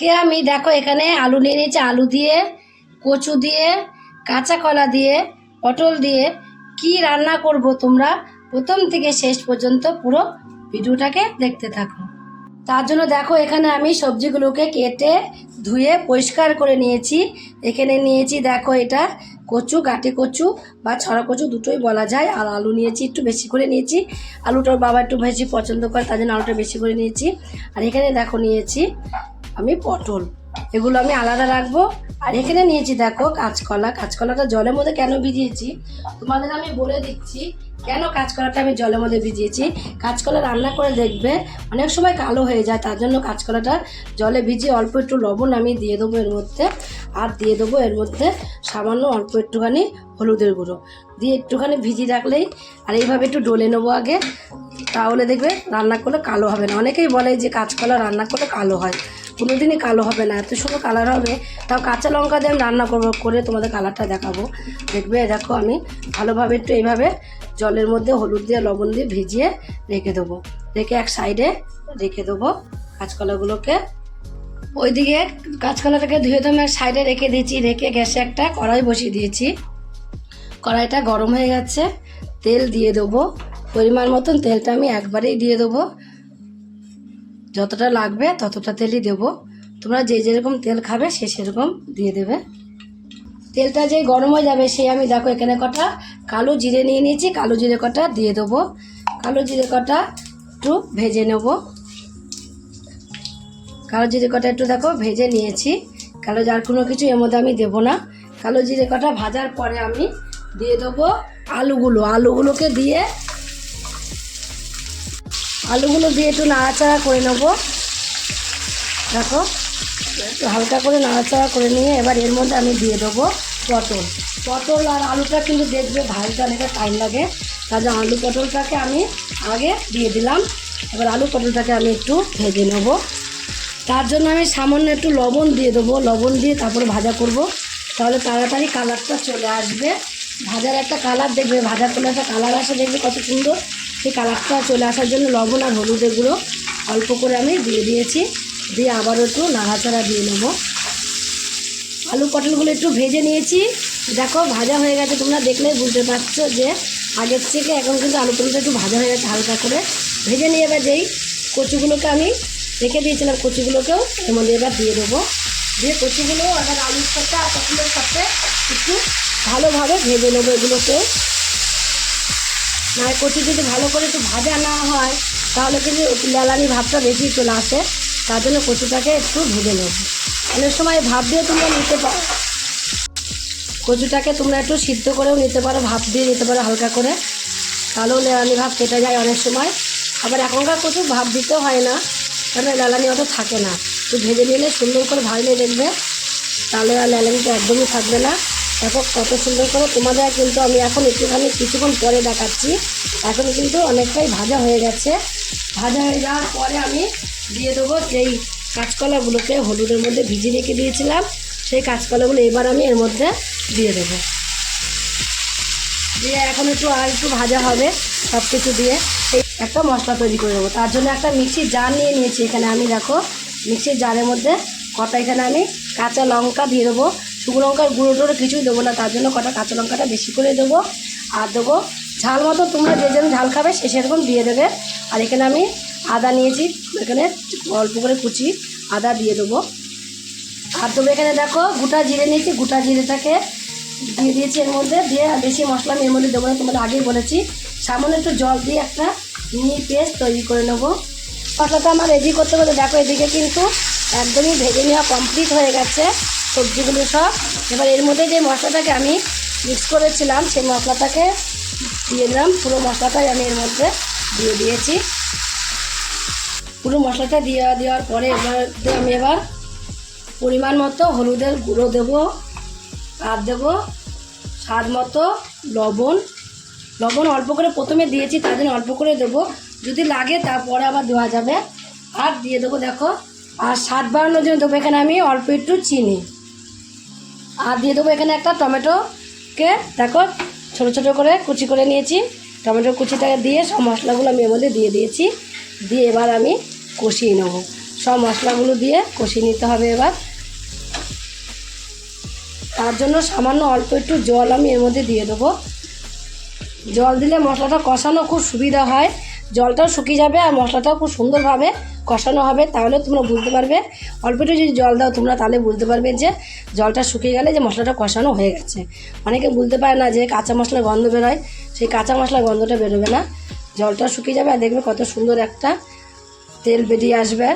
কে আমি? দেখো এখানে আলু নিয়ে নিয়েছি, আলু দিয়ে, কচু দিয়ে, কাঁচা কলা দিয়ে, পটল দিয়ে কি রান্না করব তোমরা? প্রথম থেকে শেষ পর্যন্ত পুরো ভিডিওটাকে দেখতে থাকো। তার জন্য দেখো এখানে আমি সবজিগুলোকে কেটে, ধুয়ে পরিষ্কার করে নিয়েছি। এখানে নিয়েছি দেখো এটা কচু, গাটি কচু বা ছড়া কচু দুটোই বলা যায়। আর আলু নিয়েছি একটু বেশি করে নিয়েছি। আলুটার বাবা একটু বেশি পছন্দ করে, তার জন্য আলুটা বেশি করে নিয়েছি। আর এখানে দেখো নিয়েছি আমি পটল। এগুলো আমি আলাদা রাখব। আর এখানে নিয়েছি, দেখো, কাঁচকলা। কাঁচকলাটা জলের মধ্যে কেন ভিজিয়েছি? তোমাদের আমি বলে দিচ্ছি, কেন কাঁচকলাটা আমি জলের মধ্যে ভিজিয়েছি? কাঁচকলা রান্না করে দেখবে, অনেক সময় কালো হয়ে যায়, তার জন্য কাঁচকলাটা জলে ভিজিয়ে অল্প একটু লবণ আমি দিয়ে দেবো এর মধ্যে। আর দিয়ে দেবো এর মধ্যে সামান্য অল্প একটুখানি হলুদের গুঁড়ো। দিয়ে একটুখানি ভিজিয়ে রাখলেই, আর এইভাবে একটু ডলে নেব আগে। তাহলে দেখবে রান্না করলে কালো হবে না। অনেকেই বলে যে কাঁচকলা রান্না করলে কালো হয়। কোনোদিনই কালো হবে না, এত সুন্দর কালার হবে। তাও কাঁচা লঙ্কা দিয়ে আমি রান্না করব, করে তোমাদের কালারটা দেখাবো। দেখবে, দেখো আমি ভালোভাবে একটু এইভাবে জলের মধ্যে হলুদ দিয়ে, লবণ দিয়ে ভিজিয়ে রেখে দেবো। রেখে এক সাইডে রেখে দেবো কাঁচকলাগুলোকে। ওইদিকে কাঁচকলাটাকে ধুয়ে তো আমি সাইডে রেখে দিয়েছি, রেখে গ্যাসে একটা কড়াই বসিয়ে দিয়েছি। কড়াইটা গরম হয়ে গেছে, তেল দিয়ে দেবো। পরিমাণ মতন তেলটা আমি একবারেই দিয়ে দেবো। যতটা লাগবে ততটা তেলই দেবো। তোমরা যে যেরকম তেল খাবে সে সেরকম দিয়ে দেবে। তেলটা যে গরম হয়ে যাবে সেই আমি দেখো এখানে কটা কালো জিরে নিয়ে নিয়েছি, কালো জিরে কটা দিয়ে দেবো। কালো জিরে কটা একটু ভেজে নেব। কালো জিরে কটা একটু দেখো ভেজে নিয়েছি। কালো যার কোনো কিছু এর মধ্যে আমি দেবো না। কালো জিরে কটা ভাজার পরে আমি দিয়ে দেবো আলুগুলো। আলুগুলোকে দিয়ে আলুগুলো দিয়ে একটু নাড়াচাড়া করে নেব। দেখো, একটু হালকা করে নাড়াচাড়া করে নিয়ে এবার এর মধ্যে আমি দিয়ে দেবো পটল। পটল আর আলুটা কিন্তু দেখবে ভাজতে অনেকটা টাইম লাগে। তার জন্য আলু পটলটাকে আমি আগে দিয়ে দিলাম। এবার আলু পটলটাকে আমি একটু ভেজে নেব। তার জন্য আমি সামান্য একটু লবণ দিয়ে দেবো। লবণ দিয়ে তারপরে ভাজা করব। তাহলে তাড়াতাড়ি কালারটা চলে আসবে। ভাজার একটা কালার দেখবে, ভাজা করলে একটা কালার আসে, দেখবে কত সুন্দর। সেই কালারটা চলে আসার জন্য লবণ আর হলুদ এগুলো অল্প করে আমি দিয়ে দিয়েছি। দিয়ে আবার একটু নাড়াচাড়া দিয়ে নেব। আলু পটলগুলো একটু ভেজে নিয়েছি। দেখো ভাজা হয়ে গেছে, তোমরা দেখলেই বুঝতে পারছ যে আগের থেকে এখন কিন্তু আলু পটলটা একটু ভাজা হয়ে গেছে হালকা করে। ভেজে নিয়ে এবার যেই কচুগুলোকে আমি রেখে দিয়েছিলাম, কচুগুলোকেও এর মধ্যে এবার দিয়ে দেবো। দিয়ে কচুগুলো, আবার আলুর সাথে আর পটলের সাথে একটু ভালোভাবে ভেজে নেব এগুলোকে না কচু যদি ভালো করে একটু ভাজা না হয়, তাহলে কিন্তু লেলানি ভাবটা বেশি চলে আসে। তার জন্য কচুটাকে একটু ভেজে নেব। অনেক সময় ভাপ দিয়ে তোমরা নিতে পারো। কচুটাকে তোমরা একটু সিদ্ধ করেও নিতে পারো, ভাপ দিয়ে নিতে পারো হালকা করে। তাহলেও লেলানি ভাব কেটে যায় অনেক সময়। আবার এখনকার কচু ভাপ দিতে হয় না কারণ লেলানি অত থাকে না। একটু ভেজে নিলে সুন্দর করে ভাজলে দেখবে, তাহলে আর লেলানিটা একদমই থাকবে না। দেখো কত সুন্দর করে তোমাদের কিন্তু আমি এখন একটুখানি কিছুক্ষণ পরে দেখাচ্ছি। এখন কিন্তু অনেকটাই ভাজা হয়ে গেছে। ভাজা হয়ে যাওয়ার পরে আমি দিয়ে দেবো যেই কাঁচকলাগুলোকে হলুদের মধ্যে ভিজিয়ে রেখে দিয়েছিলাম, সেই কাঁচকলাগুলো এবার আমি এর মধ্যে দিয়ে দেবো। দিয়ে এখন একটু আর একটু ভাজা হবে সব কিছু দিয়ে। এই একটা মশলা তৈরি করে দেবো। তার জন্য একটা মিক্সির জার নিয়ে নিয়েছি এখানে আমি, দেখো। মিক্সির জারের মধ্যে কটা এখানে আমি কাঁচা লঙ্কা দিয়ে দেবো। শুকনো লঙ্কার গুঁড়ো টুড়ো কিছুই দেবো না, তার জন্য কটা কাঁচা লঙ্কাটা বেশি করে দেবো আর দেবো ঝাল মতো তোমরা যে যেন ঝাল খাবে সে সেরকম দিয়ে দেবে। আর এখানে আমি আদা নিয়েছি, এখানে অল্প করে কুচি আদা দিয়ে দেবো। আর তবে এখানে দেখো গোটা জিরে নিয়েছি, গোটা জিরেটাকে দিয়ে দিয়েছি এর মধ্যে, দিয়ে বেশি মশলা আমি এর মধ্যে দেবো না, তোমাদের আগেই বলেছি। সামান্য একটু জল দিয়ে একটা মিহি পেস্ট তৈরি করে নেব। মশলাটা আমার রেডি করতে করতে দেখো এদিকে কিন্তু একদমই ভেজে নেওয়া কমপ্লিট হয়ে গেছে। সবজিগুলো সব। এবার এর মধ্যে যে মশলাটাকে আমি মিক্স করেছিলাম, সেই মশলাটাকে দিয়ে দিলাম। পুরো মশলাটাই আমি এর মধ্যে দিয়ে দিয়েছি। পুরো মশলাটা দিয়ে দেওয়ার পরে এবার আমি এবার পরিমাণ মতো হলুদের গুঁড়ো দেবো আর দেবো স্বাদ মতো লবণ। লবণ অল্প করে প্রথমে দিয়েছি, তার জন্য অল্প করে দেবো। যদি লাগে তারপরে আবার দেওয়া যাবে। আর দিয়ে দেবো, দেখো, আর স্বাদ বাড়ানোর জন্য দেবো এখানে আমি অল্প একটু চিনি। আর দিয়ে দেবো এখানে একটা টমেটোকে, দেখো, ছোটো ছোটো করে কুচি করে নিয়েছি। টমেটো কুচিটাকে দিয়ে সব মশলাগুলো আমি এর মধ্যে দিয়ে দিয়েছি। দিয়ে এবার আমি কষিয়ে নেব। সব মশলাগুলো দিয়ে কষিয়ে নিতে হবে এবার। তার জন্য সামান্য অল্প একটু জল আমি এর মধ্যে দিয়ে দেবো। জল দিলে মশলাটা কষানো খুব সুবিধা হয়। জলটাও শুকিয়ে যাবে আর মশলাটাও খুব সুন্দরভাবে কষানো হবে, তাহলে তোমরা বুঝতে পারবে। অল্প একটু যদি জল দাও, তোমরা তাহলে বুঝতে পারবে যে জলটা শুকিয়ে গেলে যে মশলাটা কষানো হয়ে গেছে। অনেকে বুঝতে পারে না যে কাঁচা মশলার গন্ধ বেরোয়, সেই কাঁচা মশলার গন্ধটা বেরোবে না। জলটা শুকিয়ে যাবে আর দেখবে কত সুন্দর একটা তেল বেরিয়ে আসবে।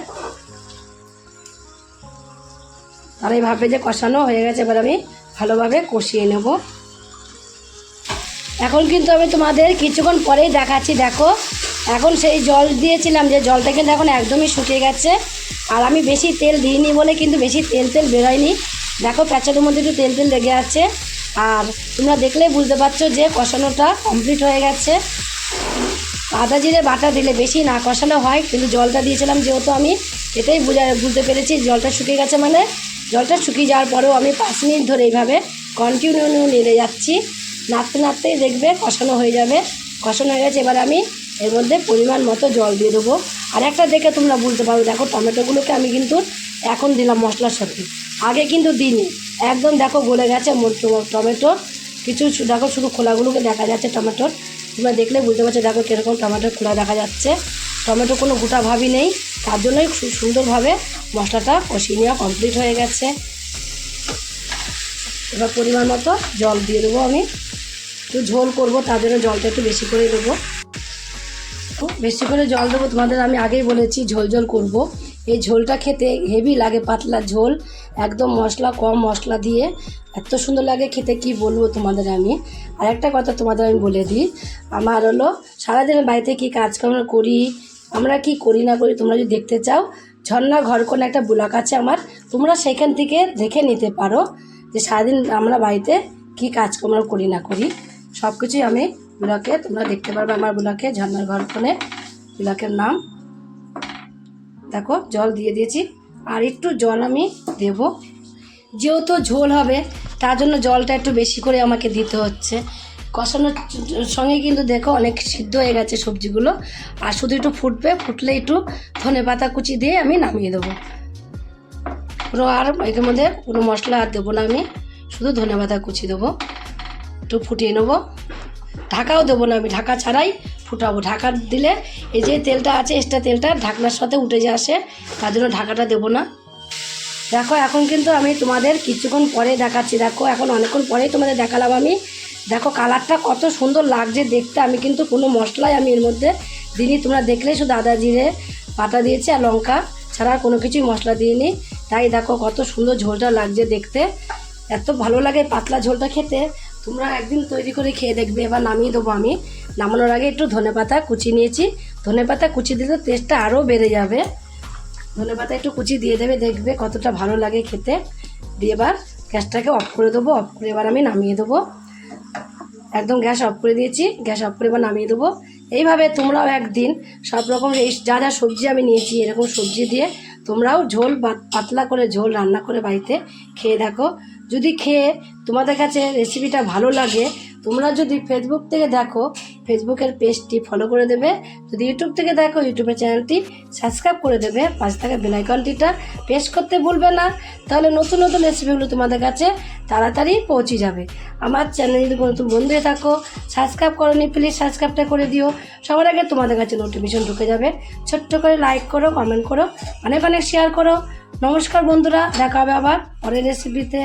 আর এই ভাবে যে কষানো হয়ে গেছে, এবার আমি ভালোভাবে কষিয়ে নেব। এখন কিন্তু আমি তোমাদের কিছুক্ষণ পরেই দেখাচ্ছি, দেখো এখন সেই জল দিয়েছিলাম যে জলটা কিন্তু এখন একদমই শুকিয়ে গেছে। আর আমি বেশি তেল দিইনি বলে কিন্তু বেশি তেল তেল বেরোয়নি। দেখো প্যাচারের মধ্যে একটু তেল তেল লেগে আছে। আর তোমরা দেখলেই বুঝতে পারছ যে কষানোটা কমপ্লিট হয়ে গেছে। আদা জিরে বাটা দিলে বেশি না কষানো হয়, কিন্তু জলটা দিয়েছিলাম যেহেতু আমি, এটাই বুঝা, বুঝতে পেরেছি জলটা শুকিয়ে গেছে মানে। জলটা শুকিয়ে যাওয়ার পরেও আমি পাঁচ মিনিট ধরে এইভাবে কন্টিনিউ নেড়ে যাচ্ছি। নাড়তে, নাড়তেই দেখবে কষানো হয়ে যাবে। কষানো হয়ে গেছে, এবার আমি এর মধ্যে পরিমাণ মতো জল দিয়ে দেবো। আর একটা দেখে তোমরা বুঝতে পারবে, দেখো টমেটোগুলোকে আমি কিন্তু এখন দিলাম মশলার সাথে। আগে কিন্তু দিইনি। একদম দেখো গলে গেছে টমেটো। কিছু দেখো শুধু খোলাগুলোকে দেখা যাচ্ছে টমেটোর। তোমরা দেখলে বুঝতে পারছ, দেখো কীরকম টমেটোর খোলা দেখা যাচ্ছে। টমেটো কোনো গোটা ভাবই নেই। তার জন্যই খুব সুন্দরভাবে মশলাটা কষিয়ে নেওয়া কমপ্লিট হয়ে গেছে। এবার পরিমাণ মতো জল দিয়ে দেবো আমি। একটু ঝোল করব, তার জন্য জলটা একটু বেশি করে দেবো। বেশি করে জল দেবো, তোমাদের আমি আগেই বলেছি, ঝোল ঝোল করব। এই ঝোলটা খেতে হেভি লাগে, পাতলা ঝোল, একদম মশলা, কম মশলা দিয়ে। এত সুন্দর লাগে খেতে, কি বলব তোমাদের আমি? আর একটা কথা তোমাদের আমি বলে দিই, আমার হলো, সারাদিন বাড়িতে কি কাজকর্ম করি, আমরা কি করি না করি, তোমরা যদি দেখতে চাও, ঝর্ণা ঘর কোনো একটা ব্লক আছে আমার, তোমরা সেখান থেকে দেখে নিতে পারো যে সারাদিন আমরা বাড়িতে কি কাজকর্ম করি না করি। সব কিছুই আমি ব্লকে, তোমরা দেখতে পারবে আমার ব্লকে ঝর্ণার ঘর কোণে ব্লকের নাম, দেখো, জল দিয়ে দিয়েছি। আর একটু জল আমি দেব। যেহেতু ঝোল হবে, তার জন্য জলটা একটু বেশি করে আমাকে দিতে হচ্ছে। কষানোর সঙ্গে কিন্তু দেখো, অনেক সিদ্ধ হয়ে গেছে সবজিগুলো। আর শুধু একটু ফুটবে, ফুটলে একটু ধনে পাতা কুচি দিয়ে আমি নামিয়ে দেবো। কোনো আর এর মধ্যে কোনো মশলা আর দেবো না আমি, শুধু ধনে পাতা কুচি দেবো। একটু ফুটিয়ে নেব। ঢাকাও দেবো না, আমি ঢাকা ছাড়াই ফুটাবো। ঢাকা দিলে এই যে তেলটা আছে এক্সট্রা তেলটা ঢাকনার সাথে উঠে যে আসে, তার জন্য ঢাকাটা দেবো না। দেখো, এখন কিন্তু আমি তোমাদের কিছুক্ষণ পরে দেখাচ্ছি। দেখো, এখন অনেকক্ষণ পরেই তোমাদের দেখালাম আমি। দেখো, কালারটা কত সুন্দর লাগছে দেখতে। আমি কিন্তু কোনো মশলাই আমি এর মধ্যে দিইনি। তোমরা দেখলেই শুধু আদা, জিরে পাতা দিয়েছি আর লঙ্কা ছাড়া কোনো কিছুই মশলা দিইনি। তাই দেখো, কত সুন্দর ঝোলটা লাগছে দেখতে। এত ভালো লাগে পাতলা ঝোলটা খেতে। তোমরা একদিন তৈরি করে খেয়ে দেখবে, এবার নামিয়ে দেবো আমি। নামানোর আগে একটু ধনেপাতা কুচি নিয়েছি। ধনেপাতা কুচি দিলে টেস্টটা আরও বেড়ে যাবে। ধনেপাতা একটু কুচি দিয়ে দেবে, দেখবে কতটা ভালো লাগে খেতে। দিয়ে এবার গ্যাসটাকে অফ করে দেবো অফ করে এবার আমি নামিয়ে দেবো। একদম গ্যাস অফ করে দিয়েছি, গ্যাস অফ করে এবার নামিয়ে দেবো। এইভাবে তোমরাও একদিন সব রকম এই যা যা সবজি আমি নিয়েছি, এরকম সবজি দিয়ে তোমরাও ঝোল পাতলা করে ঝোল রান্না করে বাড়িতে খেয়ে দেখো। যদি খেয়ে তোমাদের কাছে রেসিপিটা ভালো লাগে, তোমরা যদি ফেসবুক থেকে দেখো ফেসবুকের পেজটি ফলো করে দেবে। যদি ইউটিউব থেকে দেখো ইউটিউবের চ্যানেলটি সাবস্ক্রাইব করে দেবে। পাশে থাকা বেলাইকনটিটা প্রেস করতে ভুলবে না। তাহলে নতুন নতুন রেসিপিগুলো তোমাদের কাছে তাড়াতাড়ি পৌঁছে যাবে। আমার চ্যানেল যদি কোনো নতুন বন্ধু হয়ে থাকো সাবস্ক্রাইব করনি প্লিজ সাবস্ক্রাইবটা করে দিও। সবার আগে তোমাদের কাছে নোটিফিকেশন ঢুকে যাবে। ছোট্ট করে লাইক করো কমেন্ট করো, অনেক অনেক শেয়ার করো। নমস্কার বন্ধুরা, দেখা হবে আবার পরের রেসিপিতে